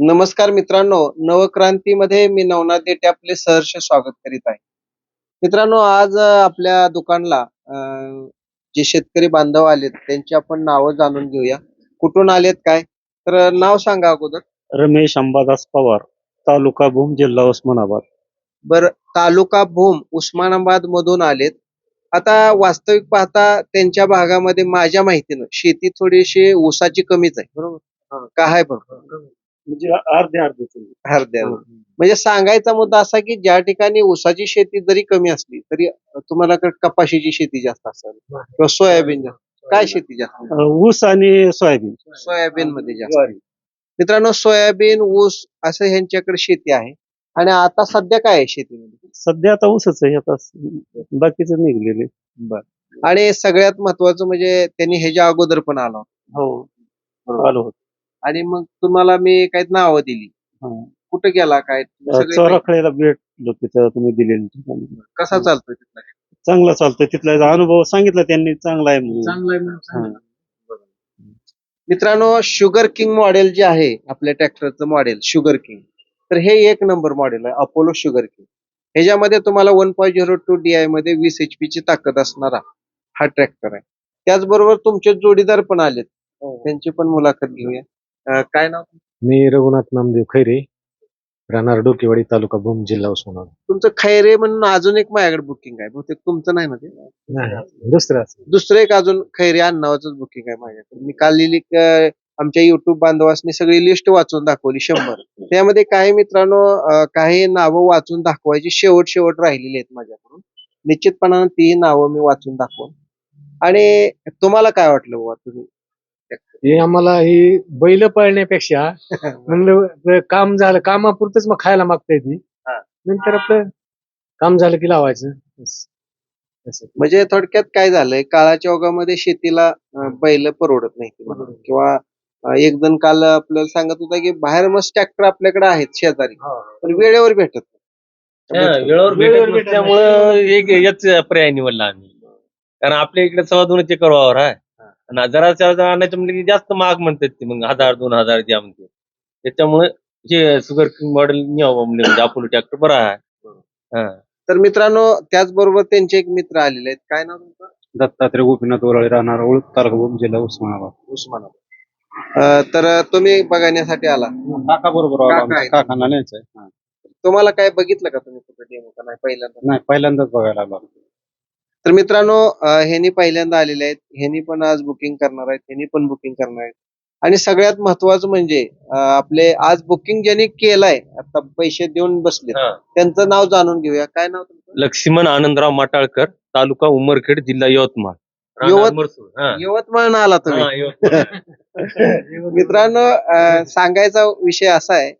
नमस्कार मित्रांनो नवक्रांतीमध्ये मी नवनाथ देठे आपले सहर्ष स्वागत करीत आहे. मित्रांनो आज आपल्या दुकानला जे शेतकरी बांधव आलेत त्यांची आपण नावं जाणून घेऊया. कुठून आलेत काय? तर नाव सांगा अगोदर. रमेश अंबादास पवार तालुका भूम जिल्हा उस्मानाबाद. बर तालुका भूम उस्मानाबाद मधून आलेत. आता वास्तविक पाहता त्यांच्या भागामध्ये माझ्या माहितीनं शेती थोडीशी ऊसाची कमीच आहे बरोबर? का आहे बरोबर म्हणजे अर्धे अर्धे अर्ध्या म्हणजे सांगायचा मुद्दा असा की ज्या ठिकाणी ऊसाची शेती जरी कमी असली तरी तुम्हाला क- कपाशीची शेती जास्त असेल किंवा सोयाबीन जास्त. काय शेती जास्त? ऊस आणि सोयाबीन. सोयाबीन मध्ये जास्त. मित्रांनो सोयाबीन ऊस असं ह्यांच्याकडे शेती आहे. आणि आता सध्या काय आहे शेतीमध्ये? सध्या आता ऊसच आहे आता बाकीच निघलेले आणि सगळ्यात महत्वाचं म्हणजे त्यांनी ह्याच्या अगोदर पण आला होता. हो. आलो होतो. आणि मग तुम्हाला मी काही नावं दिली. हा. कुठं गेला काय? सगळे माहिती- चोराखळीला भेटलो तिथं तुम्ही दिलेली ठिकाणी कसा चालतोय तिथला? चांगला चालतोय. तिथला अनुभव सांगितला त्यांनी चांगला आहे म्हणून. हा. मित्रांनो शुगर किंग मॉडेल जे आहे आपल्या ट्रॅक्टरचं मॉडेल शुगर किंग तर हे एक नंबर मॉडेल आहे अपोलो शुगर किंग ह्याच्यामध्ये तुम्हाला one point zero two D आयमध्ये वीस एच पी ची ताकद असणारा हा ट्रॅक्टर आहे. त्याचबरोबर तुमचे जोडीदार पण आलेत. त्यांची पण मुलाखत घेऊया. अं, काय नाव? मी रघुनाथ नामदेव खैरे राहणार डोकेवाडी तालुका भूम जिल्हा उस्मानाबाद. तुमचं खैरे म्हणून अजून एक माझ्याकडे बुकिंग आहे. बहुतेक तुमचं नाही ना ते? नाही दुसरं दुसरं एक अजून खैरे अण्णावाचंच बुकिंग आहे माझ्याकडे. मी काल लिहिली अं, आमच्या युट्यूब बांधवांनी सगळी लिस्ट वाचून दाखवली शंभर. त्यामध्ये काही मित्रांनो अं, काही नावं वाचून दाखवायची शेवट शेवट राहिलेली आहेत माझ्याकडून. निश्चितपणानं ती नावं मी वाचून दाखवून. आणि तुम्हाला काय वाटलं बाबा तुम्ही? हे आम्हाला ही बैल पळण्यापेक्षा म्हणलं काम झालं कामापुरतच मग खायला मागता येते हा. नंतर आपलं काम झालं की लावायचं. बस. असं. म्हणजे थोडक्यात काय झालंय काळाच्या ओघामध्ये शेतीला अं, बैल परवडत नाही किंवा अं, एक जण काल आपल्याला सांगत होता की बाहेर मस्त ट्रॅक्टर आपल्याकडे आहेत शेजारी. पण वेळेवर भेटत नाही. हा, वेळेवर वेळेवर भेटत भेटत नसल्यामुळं एक याच पर्याय निवडला आम्ही. कारण आपल्या इकडे सव्वा दोन एकर वावर आहे. आणि जरा जरा आणायचं म्हणजे की जास्त महाग म्हणतात ते मग हजार दोन हजार द्या म्हणते. त्याच्यामुळे हे शुगर किंग मॉडेल न्यावं म्हणजे म्हणजे अपोलो ट्रॅक्टर बरा आहे. हा. तर मित्रांनो त्याचबरोबर त्यांचे एक मित्र आलेले आहेत. काय नाव तुमचं? दत्तात्रय गोपीनाथ ओराळे राहणार ओळख तालुका भूम जिल्हा उस्मानाबाद. उस्मानाबाद. अं, तर तुम्ही बघण्यासाठी आला. काका बरोबर आलो. आमच्या. काकांना न्यायचंय. तुम्हाला काय बघितलं का तुम्ही कुठं डेमो का नाही? पहिल्यांदा. नाही पहिल्यांदाच बघायला आलो. तर मित्रांनो ह्यांनी पहिल्यांदा आलेले आहेत ह्यांनी पण आज बुकिंग करणार आहेत ह्यांनी पण बुकिंग करणार आहेत आणि सगळ्यात महत्वाचं म्हणजे आपले आज बुकिंग ज्यांनी केलंय आता पैसे देऊन बसले हा. त्यांचं नाव जाणून घेऊया काय नाव तुमचं लक्ष्मण आनंदराव माटाळकर तालुका उमरखेड जिल्हा यवतमाळ यवत- राहणार मरसूड. हा. यवतमाळ आला तुम्ही हा, यवतमाळ. मित्रांनो अं, सांगायचा विषय असा आहे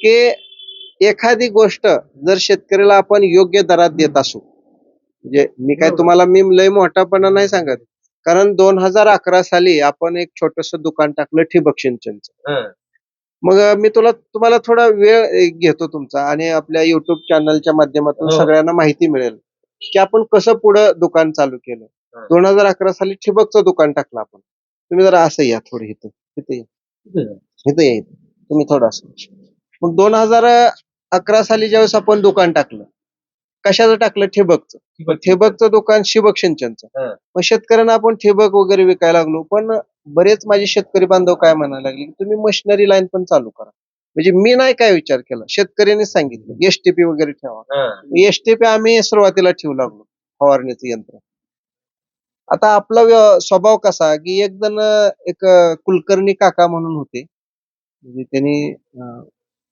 की एखादी गोष्ट जर शेतकऱ्याला आपण योग्य दरात देत असू म्हणजे मी काय तुम्हाला मी लय मोठापणा नाही सांगत. कारण दोन हजार अकरा साली आपण एक छोटस दुकान टाकलं ठिबक सिंचनचं. मग मी तुला तुम्हाला थोडा वेळ घेतो तुमचा आणि आपल्या युट्यूब चॅनलच्या माध्यमातून हो. सगळ्यांना माहिती मिळेल की आपण कसं पुढं दुकान चालू केलं. दोन हजार अकरा साली ठिबकचं दुकान टाकलं आपण. तुम्ही जरा असं या थोडं इथं. इथं इथं या इथं. तुम्ही थोडं असं. मग दोन हजार अकरा साली ज्यावेळेस आपण दुकान टाकलं कशाचं टाकलं? ठिबकचं. ठिबक. ठिबकचं दुकान शिबक सिंचनचं. मग शेतकऱ्यांना आपण ठिबक वगैरे विकायला लागलो पण बरेच माझे शेतकरी बांधव काय म्हणायला लागले की तुम्ही मशिनरी लाईन पण चालू करा. म्हणजे मी नाही काय विचार केला शेतकऱ्यांनी सांगितलं एसटीपी वगैरे ठेवा. एसटीपी आम्ही सुरुवातीला ठेवू लागलो फवारणीचं यंत्र. आता आपला स्वभाव कसा की एक जण एक कुलकर्णी काका म्हणून होते. म्हणजे त्यांनी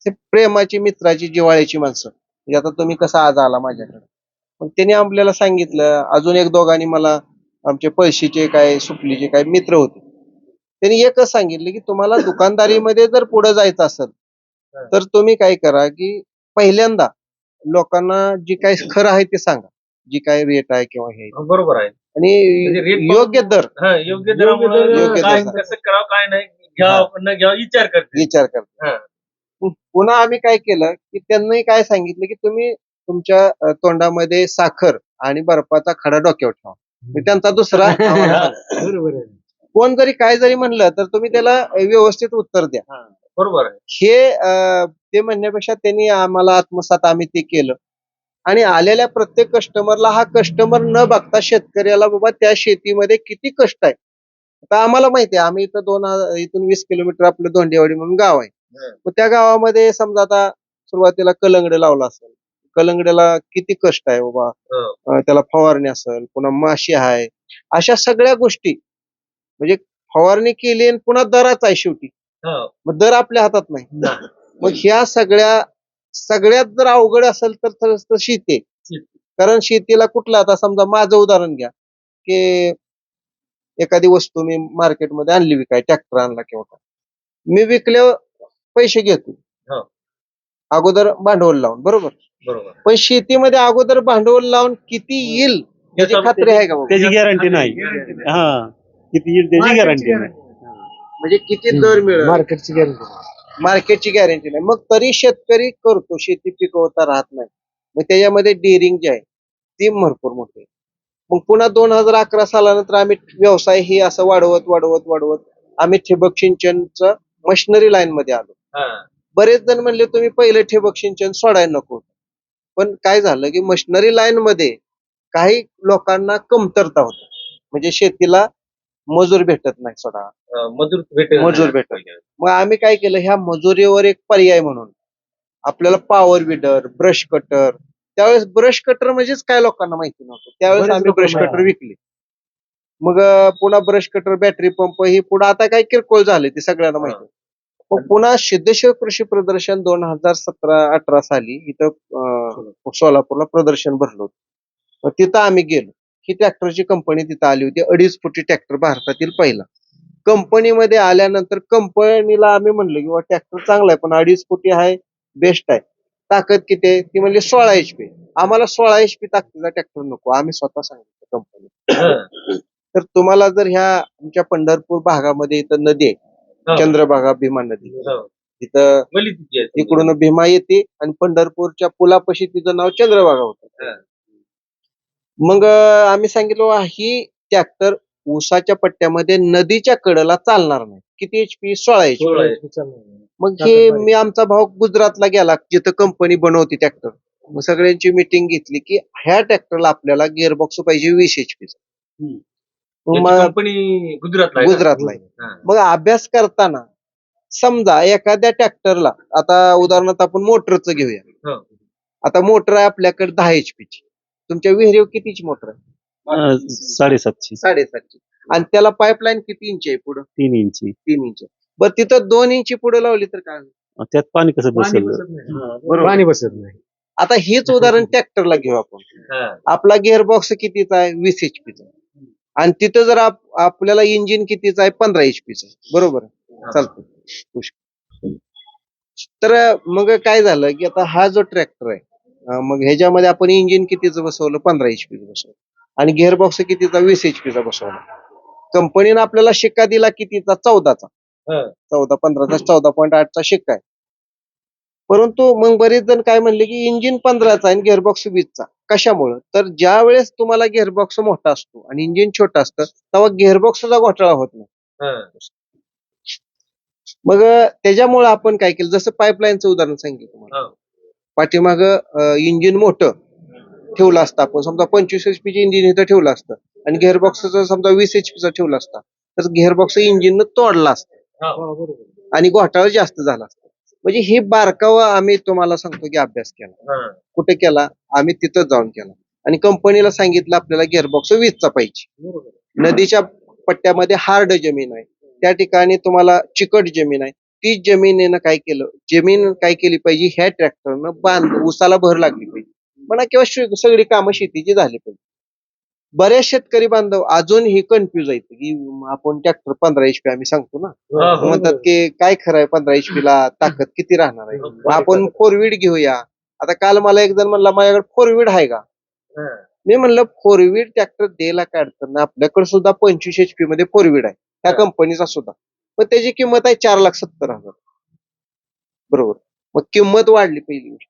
प्रेमाची मित्राची जिव्हाळ्याची माणसं. म्हणजे आता तुम्ही कसा आज आला माझ्याकडे? मग त्यांनी आपल्याला सांगितलं अजून एक दोघांनी मला आमचे पळशीचे काय सुपलीचे काय मित्र होते. त्यांनी एकच सांगितलं की तुम्हाला दुकानदारीमध्ये जर पुढे जायचं असेल तर तुम्ही काय करा की पहिल्यांदा लोकांना जी काय खरं आहे ते सांगा. जी काय रेट आहे किंवा हे. बरोबर आहे. आणि म्हणजे योग्य दर. योग्य दरामुळे योग्य दर. कसं करावं काय नाही घ्यावं न घ्यावं विचार करते विचार करता पुन्हा आम्ही काय केलं की त्यांनी काय सांगितलं की तुम्ही तुमच्या तोंडामध्ये साखर आणि बर्फाचा खडा डोक्यावर ठेवा. मी त्यांचा दुसरा कोण जरी काय जरी म्हणलं तर तुम्ही त्याला व्यवस्थित उत्तर द्या. बरोबर आहे. हे ते म्हणण्यापेक्षा त्यांनी आम्हाला आत्मसात आम्ही ते केलं. आणि आलेल्या प्रत्येक कस्टमरला हा कस्टमर न बघता शेतकऱ्याला बाबा त्या शेतीमध्ये किती कष्ट आहे? आता आम्हाला माहिती आहे आम्ही इथं दोन हजार- इथून वीस किलोमीटर आपलं दोंडेवाडी म्हणून गाव आहे. मग त्या गावामध्ये समजा आता सुरुवातीला कलंगड लावला असेल. कलंगड्याला किती कष्ट आहे बाबा. हं. त्याला फवारणी असेल पुन्हा माशी आहे. अशा सगळ्या गोष्टी. म्हणजे फवारणी केली आणि पुन्हा दराच आहे शेवटी. हो. मग दर आपल्या हातात नाही. मग ह्या सगळ्या सगळ्यात जर अवघड असेल तर शेती. कारण शेतीला कुठलं आता समजा माझं उदाहरण घ्या. की एखादी वस्तू मी मार्केटमध्ये आणली विकाय ट्रॅक्टर आणला किंवा काय मी विकल्यावर पैसे घेतो. हो. अगोदर भांडवल लावून बरोबर? बरोबर. पण शेतीमध्ये अगोदर भांडवल लावून किती येईल याची खात्री आहे का बाबा? त्याची गॅरंटी नाही. हा. किती येईल त्याची गॅरंटी नाही. म्हणजे किती दर मिळेल? मार्केटची गॅरंटी मार्केटची गॅरंटी नाही. मग तरी शेतकरी करतो शेती पिकवता राहत नाही. मग त्याच्यामध्ये डेअरिंग जे आहे ती भरपूर मोठी आहे. मग पुन्हा दोन हजार अकरा सालानंतर आम्ही व्यवसाय हे असं वाढवत वाढवत वाढवत आम्ही ठिबक सिंचनचं मशिनरी लाईन मध्ये आलो. बरेच जण म्हणले तुम्ही पहिले ठिबक सिंचन सोडायला नको पण काय झालं की मशिनरी लाईन मध्ये काही लोकांना कमतरता होत. म्हणजे शेतीला मजूर भेटत नाही सोडा. मजूर भेटेल मजूर भेटेल. मग आम्ही काय केलं ह्या मजुरीवर एक पर्याय म्हणून आपल्याला पॉवर विडर ब्रश कटर त्यावेळेस ब्रश कटर म्हणजेच काय लोकांना माहिती नव्हतं. त्यावेळेस आम्ही ब्रश. कटर विकले. मग पुन्हा ब्रश कटर बॅटरी पंप ही पुन्हा आता काय किरकोळ झाले ते सगळ्यांना माहिती. मग पुन्हा सिद्धेश्वर कृषी प्रदर्शन दोन हजार सतरा अठरा साली इथं अं, सोलापूरला प्रदर्शन भरलं होतं. मग तिथं आम्ही गेलो. ही ट्रॅक्टरची कंपनी तिथं आली होती. अडीच फुटी ट्रॅक्टर भारतातील पहिला. कंपनीमध्ये आल्यानंतर कंपनीला आम्ही म्हणलं की ट्रॅक्टर चांगला आहे पण अडीच फुटी आहे बेस्ट आहे. ताकद किती आहे? ती म्हणली सोळा एच पी आम्हाला सोळा एच पी ताकदीचा ट्रॅक्टर नको. आम्ही स्वतः सांगितलं कंपनी. तर तुम्हाला जर ह्या आमच्या पंढरपूर भागामध्ये इथं नदी आहे. चंद्रभागा भीमा नदी हो. तिथं. इकडून भीमा येते आणि पंढरपूरच्या पुलापाशी तिचं नाव चंद्रभागा होतं हा. मग आम्ही सांगितलं "वा, ही ट्रॅक्टर ऊसाच्या पट्ट्यामध्ये नदीच्या कडेला चालणार नाही किती एच पी सोळा एच आहे. मग हे मी आमचा भाऊ गुजरातला गेला जिथं कंपनी बनवती ट्रॅक्टर मग सगळ्यांची मिटिंग घेतली की ह्या ट्रॅक्टरला आपल्याला गिअरबॉक्स पाहिजे वीस एच पी हम्म. मग याची कंपनी गुजरातला आहे का? गुजरातला आहे. हा. मग अभ्यास करताना समजा एखाद्या ट्रॅक्टरला आता उदाहरणार्थ आपण मोटरचं घेऊया. हो. आता मोटर आहे आपल्याकडे दहा एच ची. तुमच्या विहिरीवर कितीची मोटर आहे? अं, साडेसातशे साडेसातची. आणि त्याला पाईपलाईन किती इंच आहे पुढं? तीन इंची तीन इंच बरं तिथं दोन इंची पुढे लावली तर काय होईल? त्यात पाणी कसं बसेल? पाणी बसत नाही. आता हेच उदाहरण ट्रॅक्टरला घेऊ आपण. हा. आपला गिअरबॉक्स कितीचा आहे? वीस एच चा. आणि तिथं जर आप- आपल्याला इंजिन कितीचं आहे? पंधरा एच चा बरोबर? चालतं. तर मग काय झालं की आता हा जो ट्रॅक्टर आहे मग ह्याच्यामध्ये आपण इंजिन कितीचं बसवलं? पंधरा एच च बसवलं. आणि गिअरबॉक्स कितीचा? वीस एच चा बसवला. कंपनीनं आपल्याला शिक्का दिला कितीचा? चौदाचा. चौदा पंधराचा चौदा पॉईंट आठचा शिक्का आहे. परंतु मग बरेच जण काय म्हणले की इंजिन पंधराचा आणि गिअरबॉक्स वीसचा. कशामुळं? तर ज्या वेळेस तुम्हाला गिअरबॉक्स मोठा असतो आणि इंजिन छोटा असतं तेव्हा गिअरबॉक्सचा घोटाळा होत नाही. हा. मग त्याच्यामुळं आपण काय केलं? जसं पाईपलाईनचं उदाहरण सांगितलं तुम्हाला. पाठीमाग इंजिन मोठं ठेवलं असतं आपण. समजा पंचवीस एच चे इंजिन इथं ठेवलं असतं आणि गिअरबॉक्सचं समजा वीस एच चा ठेवलं असतं तर गिअरबॉक्स इंजिननं तोडला असतं. हो. आणि घोटाळा जास्त झाला असता. म्हणजे ही बारकावा आम्ही तुम्हाला सांगतो की अभ्यास केला. कुठे केला? आम्ही तिथं जाऊन केला. आणि कंपनीला सांगितलं आपल्याला गिअरबॉक्स वीसचा पाहिजे. नदीच्या पट्ट्यामध्ये हार्ड जमीन आहे. त्या ठिकाणी तुम्हाला चिकट जमीन आहे. तीच जमिनीनं काय केलं? जमीन काय केली पाहिजे? ह्या ट्रॅक्टरनं बांध उसाला भर लागली पाहिजे. म्हणा किंवा सगळी कामं शेतीची झाली पाहिजे. बरेच शेतकरी बांधव अजूनही कन्फ्युज आहेत की आपण ट्रॅक्टर पंधरा एच आम्ही सांगतो ना. हा, हो. म्हणतात की काय खरं आहे पंधरा एच ला ताकद किती राहणार आहे? मग आपण फोर व्हील घेऊया. आता काल मला एक जण म्हणला माझ्याकडे फोर व्हील आहे का? हा. मी म्हणलं फोर व्हील ट्रॅक्टर द्यायला नाही. आपल्याकडे सुद्धा पंचवीस एच पी मध्ये फोर व्हील आहे. त्या हा. कंपनीचा सुद्धा. पण त्याची किंमत आहे चार लाख सत्तर हजार. बरोबर. मग किंमत वाढली पहिली गोष्ट.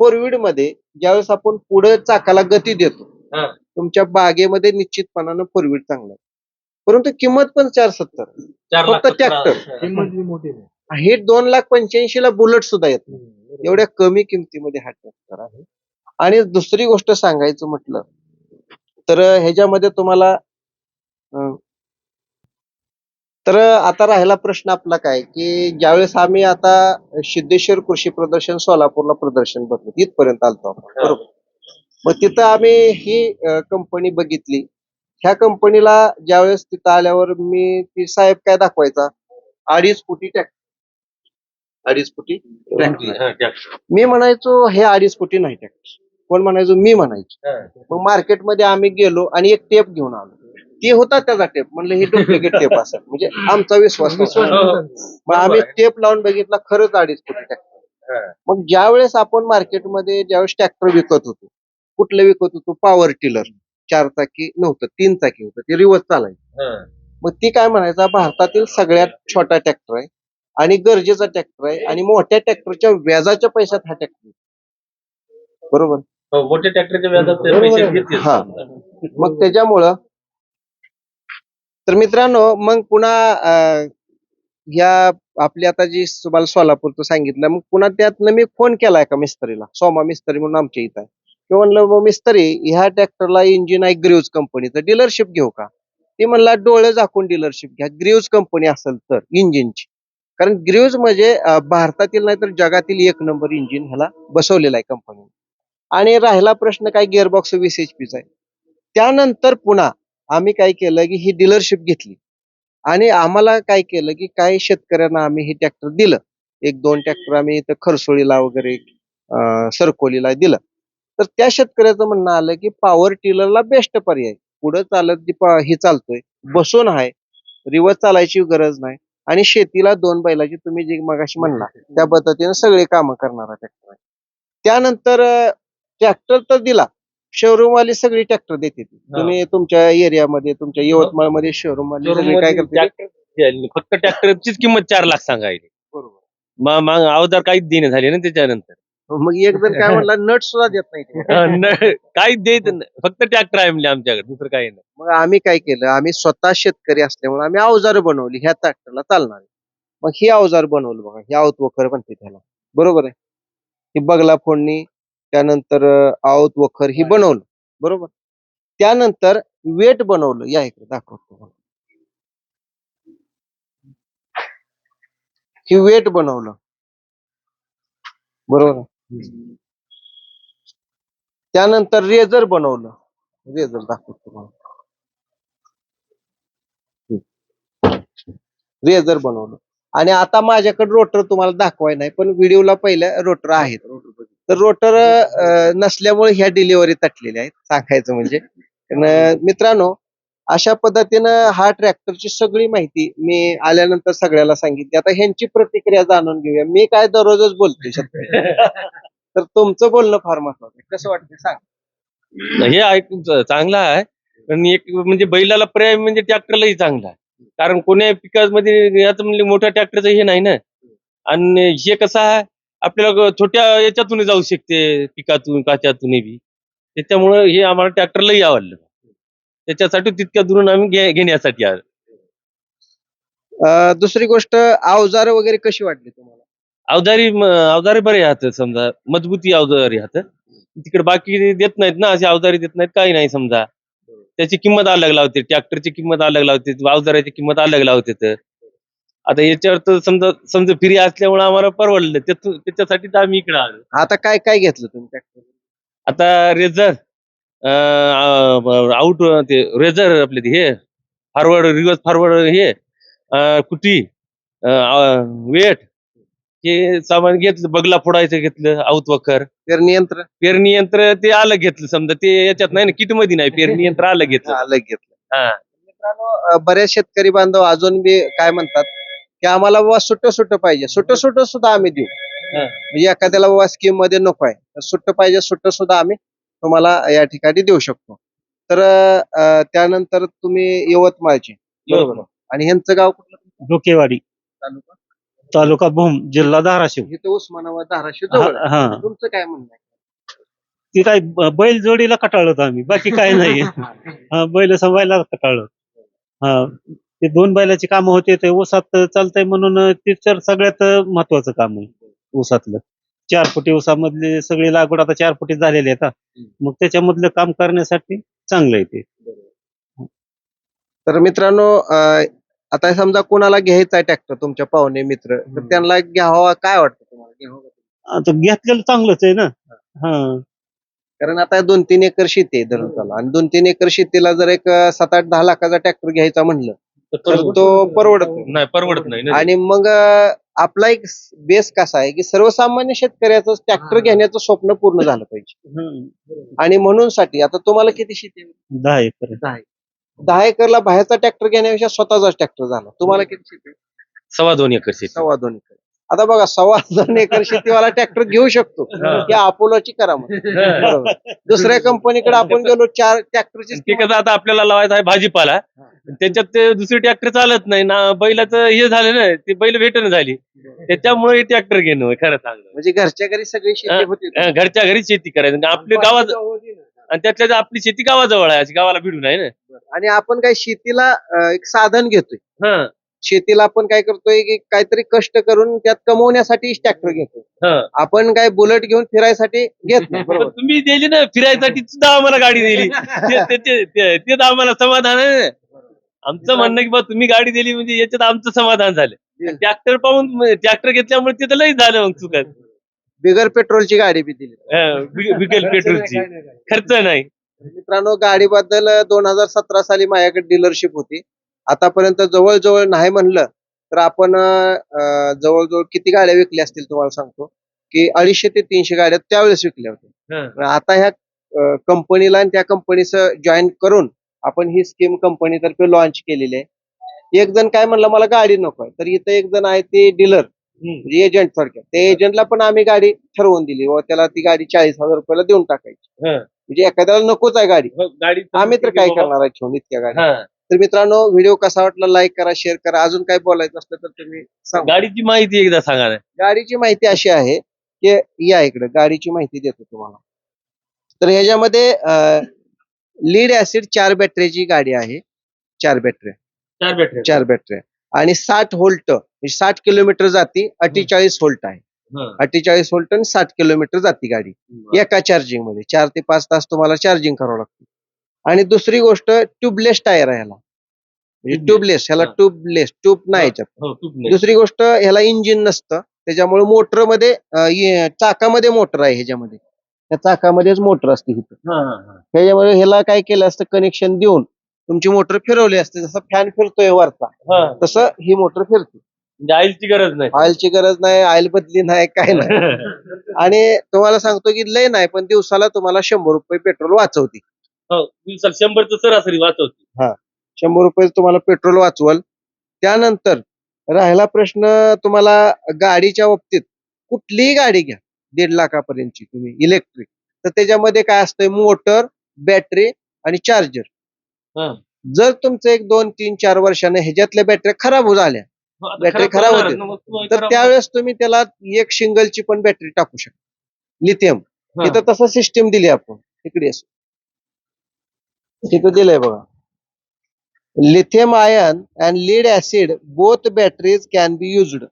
फोर व्हील मध्ये ज्यावेळेस आपण पुढे चाकाला गती देतो हा. तुमच्या बागेमध्ये निश्चितपणानं फोर व्हील चांगला आहे. परंतु किंमत पण चार सत्तर. फक्त ट्रॅक्टर. हे दोन लाख पंच्याऐंशी ला बुलेट सुद्धा येत नाही. एवढ्या कमी किमतीमध्ये हा ट्रॅक्टर आहे. आणि दुसरी गोष्ट सांगायचं म्हटलं तर ह्याच्यामध्ये तुम्हाला तर आता राहिला प्रश्न आपला काय की ज्यावेळेस आम्ही आता सिद्धेश्वर कृषी प्रदर्शन सोलापूरला प्रदर्शन बघतो इथपर्यंत आलतो आपण. बरोबर. मग तिथं आम्ही ही कंपनी बघितली. ह्या कंपनीला ज्यावेळेस तिथं आल्यावर मी ती साहेब काय दाखवायचा? अडीच फुटी ट्रॅक्टर अडीच फुटी ट्रॅक्टर. मी म्हणायचो हे अडीच फुटी नाही ट्रॅक्टर कोण म्हणायचो? मी म्हणायचो. मग मार्केटमध्ये आम्ही गेलो आणि एक टेप घेऊन आलो. ते होता त्याचा टेप. म्हणलं हे डुप्लिकेट टेप असेल. म्हणजे आमचा विश्वास. मग आम्ही टेप लावून बघितला खरंच अडीच फुटी ट्रॅक्टर हा. मग ज्या वेळेस आपण मार्केटमध्ये ज्यावेळेस ट्रॅक्टर विकत होतो कुठलं विकत होतो? पॉवर टिलर चार चाकी नव्हतं तीन चाकी होतं. ते रिवर्स चालायचं. हा. मग ती काय म्हणायचा? भारतातील सगळ्यात छोटा ट्रॅक्टर आहे आणि गरजेचा ट्रॅक्टर आहे आणि मोठ्या ट्रॅक्टरच्या व्याजाच्या पैशात हा ट्रॅक्टर बरोबर? हो, मोठ्या ट्रॅक्टरच्या व्याजात ते बरोबर पैसे आहे. घेतील. हा. मग त्याच्यामुळं तर मित्रांनो मग पुन्हा अं, या आपली आता जी तुम्हाला सोलापूरचं सांगितलं मग पुन्हा त्यातनं मी फोन केलाय का मिस्त्रीला? सोमा मिस्त्री म्हणून आमच्या इथं आहे. किंवा म्हणलं मग मिस्त्री ह्या ट्रॅक्टरला इंजिन आहे ग्रीव्ज कंपनीचं डीलरशिप घेऊ का? ती म्हणला डोळे झाकून डीलरशिप घ्या ग्रीव्ज कंपनी असेल तर इंजिनची. कारण ग्रीव्ज म्हणजे भारतातील नाही तर जगातील एक नंबर इंजिन ह्याला बसवलेला आहे कंपनी. आणि राहिला प्रश्न काय गिअरबॉक्स वीस एच पीचा आहे. त्यानंतर पुन्हा आम्ही काय केलं की ही डीलरशिप घेतली. आणि आम्हाला काय केलं की काही शेतकऱ्यांना आम्ही हे ट्रॅक्टर दिलं. एक दोन ट्रॅक्टर आम्ही इथं खरसोळीला वगैरे सरकोलीला दिलं. तर त्या शेतकऱ्याचं म्हणणं आलं की पॉवर टिलरला बेस्ट पर्याय. पुढं चालत जी पा- हे चालतोय बसून आहे रिवर्स चालायची गरज नाही आणि शेतीला दोन बैलाची तुम्ही जे मगाशी म्हणला त्या पद्धतीने सगळे कामं करणारा ट्रॅक्टर आहे. त्यानंतर ट्रॅक्टर तर दिला शोरूम वाली सगळी ट्रॅक्टर देते ती. तुम्ही तुमच्या एरियामध्ये तुमच्या यवतमाळमध्ये शोरूम वाली सगळी काय करते? फक्त ट्रॅक्टरचीच किंमत चार लाख सांगायची. बरोबर. मग मग अवजार काहीच देणे झाले ना त्याच्यानंतर? मग एक जण काय म्हणला नट सुद्धा देत नाही ते. न- काहीच देत नाही. फक्त ट्रॅक्टर आहे म्हणजे आमच्याकडे दुसरं काही नाही मग आम्ही काय केलं आम्ही स्वतः शेतकरी असल्यामुळे आम्ही अवजार बनवली ह्या ट्रॅक्टरला चालणार मग ही अवजार बनवलं बघा ही आवत वखर म्हणते त्याला बरोबर आहे ही बगला फोडणी त्यानंतर अं, आवत वखर ही बनवलं बरोबर त्यानंतर वेट बनवलं या इकडे दाखवतो तुम्हाला. ही वेट बनवलं बरोबर आहे? त्यानंतर रेझर बनवलं. रेझर दाखवतो तुम्हाला. रेझर बनवलं. आणि आता माझ्याकडे रोटर तुम्हाला दाखवाय नाही पण व्हिडिओला पहिल्या रोटर आहेत. तर रोटर नसल्यामुळे ह्या डिलिव्हरी तटलेल्या आहेत सांगायचं म्हणजे. मित्रांनो अशा पद्धतीनं हा ट्रॅक्टरची सगळी माहिती मी आल्यानंतर सगळ्याला सांगितली. आता ह्यांची प्रतिक्रिया जाणून घेऊया. मी काय दररोजच बोलतोय तर तुमचं बोलणं फार महत्वाचं आहे. कसं वाटतं सांग. हे ऐकून च- चांगलं आहे. पण एक म्हणजे बैलाला पर्याय म्हणजे ट्रॅक्टरलाही चांगला आहे. कारण कोण्या पिकामध्ये याचं म्हणजे मोठ्या ट्रॅक्टरचं हे नाही ना? आणि हे कसं आहे? आपल्याला छोट्या याच्यातून जाऊ शकते पिकातून काच्यातून बी. त्याच्यामुळं हे आम्हाला ट्रॅक्टरलाही आवडलं. त्याच्यासाठी तितक्या दुरून आम्ही घे- घेण्यासाठी आलो. अं, दुसरी गोष्ट अवजार वगैरे कशी वाटली तुम्हाला? अवजारी म- अवजारी बरे आहात समजा. मजबूती अवजारी आहात तिकडे बाकी देत नाहीत ना असे अवजारी देत नाहीत काही नाही समजा. त्याची किंमत अलग लावते ट्रॅक्टरची किंमत अलग लावते अवजाराची किंमत अलग लावते तर. आता याच्यावर तर समजा समजा फ्री असल्यामुळे आम्हाला परवडलं त्याच्यासाठी तर आम्ही इकडे आलो. आता काय काय घेतलं तुम्ही ट्रॅक्टर आता रेझर. आउट ते रेझर आपले ते हे फॉरवर्ड रिव्हर्स फॉरवर्ड हे अं, कुटी वेट हे सामान घेतलं बगला फोडायचं घेतलं आऊत वखर पेरणी यंत्र पेरणी यंत्र ते अलग घेतलं समजा ते याच्यात नाही ना किटमध्ये नाही पेरणी यंत्र अलग घेतलं. अलग घेतलं. हा. मित्रांनो अं, बरेच शेतकरी बांधव अजून बी काय म्हणतात की आम्हाला बाबा सुट्ट सुट्ट पाहिजे. सुट्ट सुट्ट सुद्धा आम्ही देऊ. हा. म्हणजे एखाद्याला बाबा स्कीममध्ये नको आहे. तर सुट्ट पाहिजे सुट्ट सुद्धा आम्ही तुम्हाला या ठिकाणी देऊ शकतो. तर अं, त्यानंतर तुम्ही यवतमाळचे. बरोबर. आणि ह्यांचं गाव कुठलं? डोकेवाडी. तालुका? तालुका भूम जिल्हा धाराशिव. इथं उस्मानाबाद धाराशिव जवळ आहे. हा. तुमचं काय म्हणणं आहे? ती काय ब- बैल जोडीला कटाळलो आम्ही. बाकी काय नाही. हा बैल सांभाळायला कटाळलो हा ते दोन बैलाची कामं होते ते ऊसात चालतंय म्हणून ते तर सगळ्यात महत्वाचं काम आहे ऊसातलं. चार फुटी ऊसामधले सगळी लागवड आता चार फुटी झालेली आहे आता मग त्याच्यामधलं काम करण्यासाठी चांगलं आहे ते. तर मित्रांनो अं, आता समजा कोणाला घ्यायचा आहे ट्रॅक्टर तुमच्या पाहुणे मित्र तर हम्म. त्यांना घ्यावा काय वाटतं तुम्हाला? घ्यावं का? आता घेतलेलं चांगलंच आहे ना. हा. कारण आता दोन तीन एकर शेती आहे धरणताला आणि दोन तीन एकर शेतीला जर एक अं, सात आठ दहा लाखाचा ट्रॅक्टर घ्यायचा म्हणलं तर तो परवडत नाही. नाही परवडत नाही. आणि मग अं, आपला एक बेस कसा आहे की सर्वसामान्य शेतकऱ्याचं ट्रॅक्टर घेण्याचं स्वप्न पूर्ण झालं पाहिजे. आणि म्हणून साठी आता तुम्हाला किती शेती आहे? दहा एकर. दहा एकरला बाहेरचा ट्रॅक्टर घेण्यापेक्षा स्वतःचा ट्रॅक्टर झाला तुम्हाला किती शेती आहे? सव्वा दोन एकर शेती सव्वा दोन एकर आता बघा सव्वा दोन एकर शेतीवाला ट्रॅक्टर घेऊ शकतो. या अपोलोची करा. बरोबर. दुसऱ्या कंपनीकडे आपण गेलो चार ट्रॅक्टरची आता आपल्याला लावायचं आहे भाजीपाला त्याच्यात ते दुसरी ट्रॅक्टर चालत नाही. ना बैलाचं हे झालं ना ते बैल भेटणं झाली. त्याच्यामुळे ट्रॅक्टर घेणं होय, खरं चांगलं म्हणजे घरच्या घरी सगळी शेती होती घरच्या घरी शेती करायचं. आपली गावात आणि त्यातल्या त्यात आपली शेती गावाजवळ आहे अशी गावाला भिडून आहे ना. आणि आपण काय शेतीला अं, एक साधन घेतोय. हा. शेतीला आपण काय करतोय की काहीतरी कष्ट करून त्यात कमवण्यासाठी ट्रॅक्टर घेतोय. हा. आपण काय बुलेट घेऊन फिरायसाठी घेत नाही पण बरोबर. तुम्ही दिली ना फिरायसाठी सुद्धा आम्हाला गाडी दिली. ते- ते- ते- ते- तेच आम्हाला समाधान आहे ना. आमचं म्हणणं की बा तुम्ही गाडी दिली म्हणजे याच्यात आमचं समाधान झालं. ट्रॅक्टर पाहून ट्रॅक्टर घेतल्यामुळे ते तर लई झालं मग चुकत. बिगर पेट्रोलची गाडी बी दिली. विकेल पेट्रोलची. खर्च नाही. मित्रांनो गाडीबद्दल दोन हजार सतरा साली माझ्याकडे डीलरशिप होती. आतापर्यंत जवळजवळ नाही म्हणलं तर आपण जवळजवळ किती गाड्या विकल्या असतील तुम्हाला सांगतो. की अडीचशे ते तीनशे गाड्या त्यावेळेस विकल्या होत्या. हा. पण आता ह्या कंपनीला आणि त्या कंपनीचं जॉईन करून आपण ही स्कीम कंपनीतर्फे लॉन्च केलेली आहे. एक जण काय म्हणलं मला गाडी नको आहे. तर इथं एक जण आहे ते डीलर. म्हणजे एजंट थोडक्यात त्या एजंटला पण आम्ही गाडी ठरवून दिली. व त्याला ती गाडी चाळीस हजार रुपयाला देऊन टाकायची. म्हणजे एखाद्याला नकोच आहे गाडी. हो, गाडी आम्ही तर काय करणार आहे ठेवून इतक्या गाड्या? हा. तर मित्रांनो व्हिडिओ कसा वाटला लाईक करा शेअर करा. अजून काय बोलायचं असलं तर तुम्ही सांगा. गाडीची माहिती एकदा सांगा गाडीची माहिती अशी आहे की या इकडे गाडीची माहिती देतो तुम्हाला. तर ह्याच्यामध्ये लीड ऍसिड चार बॅटरीची गाडी आहे. चार बॅटरी. चार बॅटरी. चार बॅटरी. आणि साठ व्होल्ट म्हणजे साठ किलोमीटर जाती अठ्ठेचाळीस व्होल्ट आहे. अठ्ठेचाळीस व्होल्ट आणि साठ किलोमीटर जाती गाडी. एका चार्जिंगमध्ये चार ते पाच तास तुम्हाला चार्जिंग करावं लागतं. आणि दुसरी गोष्ट ट्यूबलेस टायर आहे ह्याला. म्हणजे. ट्यूबलेस. ह्याला. ट्यूबलेस ट्यूब नाही याच्यात. हो. दुसरी गोष्ट ह्याला इंजिन नसतं. त्याच्यामुळे मोटरमध्ये चाकामध्ये मोटर आहे ह्याच्यामध्ये. त्या चाकामध्येच मोटर असते इथं. हा, हा, हा. त्याच्यामुळे ह्याला काय केलं असतं कनेक्शन देऊन तुमची मोटर फिरवली असते. जसं फॅन फिरतोय वरचा हा. तसं ही मोटर फिरते. म्हणजे ऑइलची गरज नाही. ऑइलची गरज नाही ऑइल बदली नाही काय नाही. आणि तुम्हाला सांगतो की लय नाही पण दिवसाला तुम्हाला शंभर रुपये पेट्रोल वाचवते. हो दिवसाला शंभरचं सरासरी वाचवते. शंभर रुपये तुम्हाला पेट्रोल वाचवल. त्यानंतर राहिला प्रश्न तुम्हाला गाडीच्या बाबतीत. कुठलीही गाडी घ्या. दीड लाखापर्यंतची तुम्ही इलेक्ट्रिक तर त्याच्यामध्ये काय असतंय मोटर बॅटरी आणि चार्जर. जर तुमचं एक दोन तीन चार वर्षाने ह्याच्यातल्या बॅटऱ्या खराब झाल्या हो, बॅटरी खराब होते. तर त्यावेळेस तुम्ही त्याला एक सिंगलची पण बॅटरी टाकू शकता लिथियम. तिथं तसं सिस्टीम दिली आपण इकडे असं. तिथं दिलंय बघा lithium ion and lead acid both batteries can be used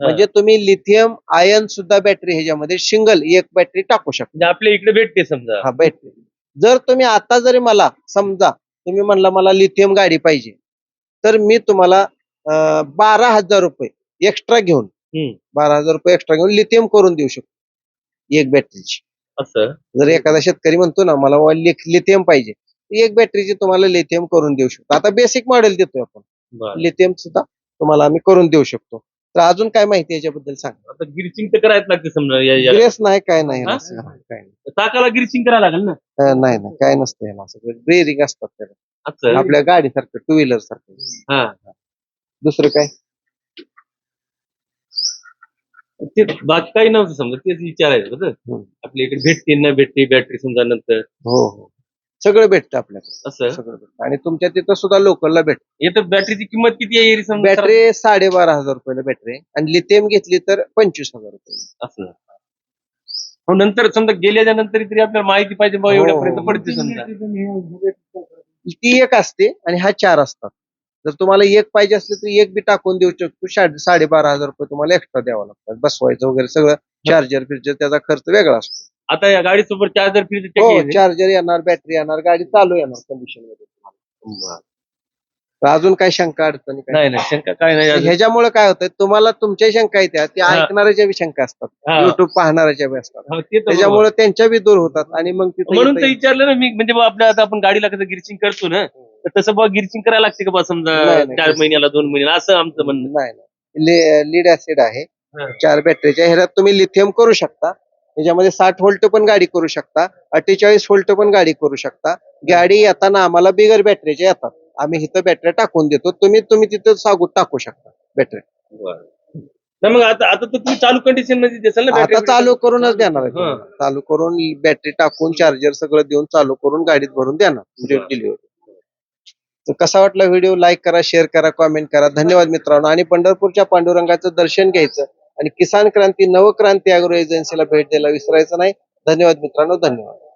म्हणजे तुम्ही लिथियम आयन सुद्धा बॅटरी ह्याच्यामध्ये सिंगल एक बॅटरी टाकू शकता. म्हणजे आपल्या इकडे भेटते समजा. हा बॅटरी जर तुम्ही आता जरी मला समजा तुम्ही म्हणला मला लिथियम गाडी पाहिजे तर मी तुम्हाला बारा हजार रुपये एक्स्ट्रा घेऊन. बारा हजार रुपये एक्स्ट्रा घेऊन लिथियम करून देऊ शकतो. एक बॅटरीची असं? जर एखादा शेतकरी म्हणतो ना मला लिथियम पाहिजे. एक बॅटरीची तुम्हाला लिथियम करून देऊ शकतो. आता बेसिक मॉडेल देतोय आपण. लिथियम सुद्धा तुम्हाला आम्ही करून देऊ शकतो. तर अजून काय माहिती याच्याबद्दल सांगा. आता गिरचिंग तर करायच लागते समजा या- या- ग्रेस नाही काय नाही हा? असं, हा, काय नाही. चाकाला गिरचिंग करायला लागेल ना? अं, नाही नाही काय नसतं याला सगळं ब्रेरिंग असतात त्याला. असं? आपल्या गाडीसारखं टू व्हीलर सारखं. हा. दुसरं काय? ते बाकी काही नव्हतं समजा तेच विचारायचं होतं. हम्म. आपल्या इकडे भेटते ना भेटते बॅटरी समजा नंतर. हो हो. सगळं भेटतं आपल्याकडे. असं? सगळं भेटतं. आणि तुमच्या तिथं सुद्धा लोकलला भेटतं. येतं बॅटरीची किंमत किती आहे समजा? बॅटरी साडेबारा हजार रुपयाला बॅटरी आहे. आणि लिथियम घेतली तर पंचवीस हजार रुपये. असं. हो नंतर समजा गेल्याच्यानंतर तरी आपल्याला माहिती पाहिजे बा हो, एवढ्यापर्यंत हो. पडते समजा. ती एक असते आणि ह्या चार असतात. जर तुम्हाला एक पाहिजे असले तर एक बी टाकून देऊ शकतो. साडे साडेबारा हजार रुपये तुम्हाला एक्स्ट्रा द्यावं लागतात. बसवायचं वगैरे सगळं. चार्जर फिर्जर त्याचा खर्च वेगळा असतो. आता या गाडीसोबत चार्जर फिरते हो चार्जर येणार बॅटरी येणार गाडी चालू येणार कंडिशनमध्ये तर अजून काय शंका अडचणी काय नाही नाही शंका काय नाही अजून. ह्याच्यामुळे काय होतं तुम्हाला तुमच्या शंका येत्या त्या हा. ऐकणाऱ्याच्या बी शंका असतात हा. युट्यूब पाहणाऱ्याच्या बी असतात हो, ते तर बरोबर. त्याच्यामुळे त्यांच्या बी दूर होतात आणि मग तिथं म्हणून तर येता- विचारलं ना मी म्हणजे आपल्या आता आपण गाडीला कसं गिरसिंग करतो ना तर तसं बा गिरसिंग करायला लागते का बा समजा नाही, नाही, चार तसं- महिन्याला दोन महिन्याला असं आमचं म्हणणं नाही नाही लीड ऍसिड आहे हा. चार बॅटरीच्या ह्याच्यात तुम्ही लिथियम करू शकता त्याच्यामध्ये साठ व्होल्ट पण गाडी करू शकता अठ्ठेचाळीस व्होल्ट पण गाडी करू शकता. गाडी येताना आम्हाला बिगर बॅटरीच्या येतात. आम्ही इथं बॅटरी टाकून देतो. तुम्ही तुम्ही तिथं सागूत टाकू शकता बॅटरी नाही मग आता आता तर तुम्ही चालू कंडिशनमध्ये देसाल ना आता battery? चालू करूनच देणार आहे. हा. चालू करून बॅटरी टाकून चार्जर सगळं देऊन चालू करून गाडीत भरून देणार डिलिव्हरी तर कसा वाटला व्हिडिओ? लाईक करा शेअर करा कॉमेंट करा. धन्यवाद मित्रांनो. आणि पंढरपूरच्या पांडुरंगाचं दर्शन घ्यायचं. आणि किसान क्रांती नवक्रांती अॅग्रो एजन्सीला भेट द्यायला विसरायचं नाही. धन्यवाद मित्रांनो धन्यवाद.